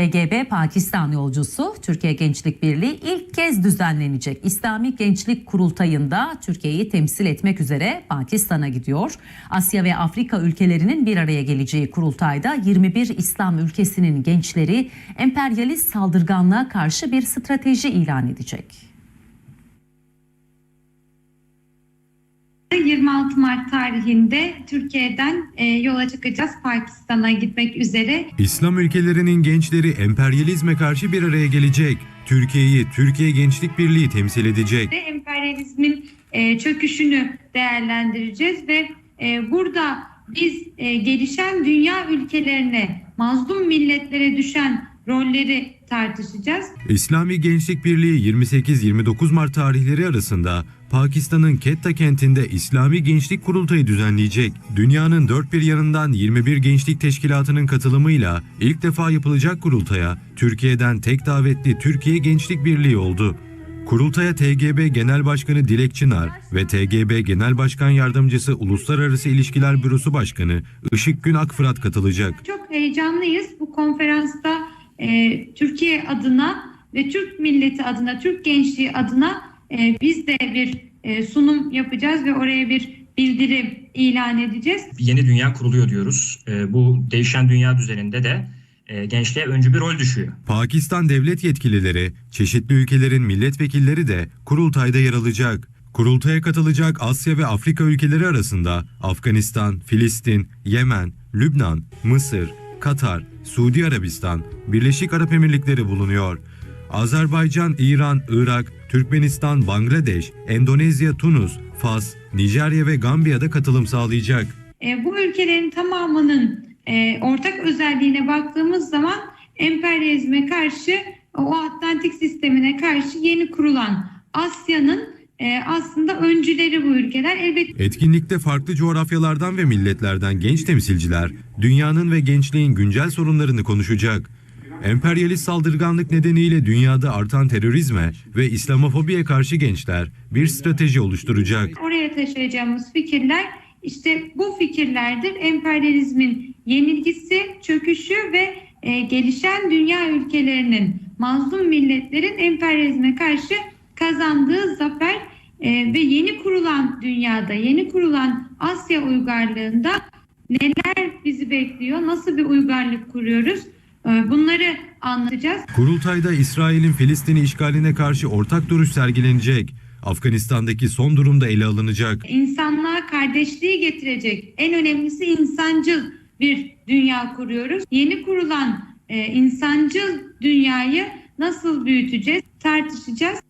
TGB Pakistan yolcusu Türkiye Gençlik Birliği ilk kez düzenlenecek İslami Gençlik Kurultayı'nda Türkiye'yi temsil etmek üzere Pakistan'a gidiyor. Asya ve Afrika ülkelerinin bir araya geleceği kurultayda 21 İslam ülkesinin gençleri emperyalist saldırganlığa karşı bir strateji ilan edecek. 26 Mart tarihinde Türkiye'den e, yola çıkacağız Pakistan'a gitmek üzere. İslam ülkelerinin gençleri emperyalizme karşı bir araya gelecek. Türkiye'yi Türkiye Gençlik Birliği temsil edecek. Ve emperyalizmin e, çöküşünü değerlendireceğiz ve e, burada biz gelişen dünya ülkelerine, mazlum milletlere düşen rolleri tartışacağız. İslami Gençlik Birliği 28-29 Mart tarihleri arasında Pakistan'ın Quetta kentinde İslami Gençlik Kurultayı düzenleyecek. Dünyanın dört bir yanından 21 gençlik teşkilatının katılımıyla ilk defa yapılacak kurultaya Türkiye'den tek davetli Türkiye Gençlik Birliği oldu. Kurultaya TGB Genel Başkanı Dilek Çınar ve TGB Genel Başkan Yardımcısı Uluslararası İlişkiler Bürosu Başkanı Işık Gün Akfırat katılacak. Çok heyecanlıyız bu konferansta e, Türkiye adına ve Türk milleti adına, Türk gençliği adına e, biz de bir e, sunum yapacağız ve oraya bir bildiri ilan edeceğiz. yeni dünya kuruluyor diyoruz. E, bu değişen dünya düzeninde de e, gençliğe öncü bir rol düşüyor. Pakistan devlet yetkilileri, çeşitli ülkelerin milletvekilleri de kurultayda yer alacak. Kurultaya katılacak Asya ve Afrika ülkeleri arasında Afganistan, Filistin, Yemen, Lübnan, Mısır, Katar, Suudi Arabistan, Birleşik Arap Emirlikleri bulunuyor. Azerbaycan, İran, Irak, Türkmenistan, Bangladeş, Endonezya, Tunus, Fas, Nijerya ve Gambiya'da katılım sağlayacak. E, bu ülkelerin tamamının e, ortak özelliğine baktığımız zaman emperyalizme karşı o Atlantik sistemine karşı yeni kurulan Asya'nın aslında öncüleri bu ülkeler. Elbette Etkinlikte farklı coğrafyalardan ve milletlerden genç temsilciler dünyanın ve gençliğin güncel sorunlarını konuşacak. Emperyalist saldırganlık nedeniyle dünyada artan terörizme ve İslamofobiye karşı gençler bir strateji oluşturacak. oraya taşıyacağımız fikirler işte bu fikirlerdir. Emperyalizmin yenilgisi, çöküşü ve e, gelişen dünya ülkelerinin, mazlum milletlerin emperyalizme karşı kazandığı zafer e, ve yeni kurulan dünyada, yeni kurulan Asya uygarlığında neler bizi bekliyor, nasıl bir uygarlık kuruyoruz e, bunları anlatacağız. Kurultayda İsrail'in Filistin'i işgaline karşı ortak duruş sergilenecek. Afganistan'daki son durumda ele alınacak. insanlığa kardeşliği getirecek en önemlisi insancıl bir dünya kuruyoruz. Yeni kurulan e, insancıl dünyayı nasıl büyüteceğiz tartışacağız.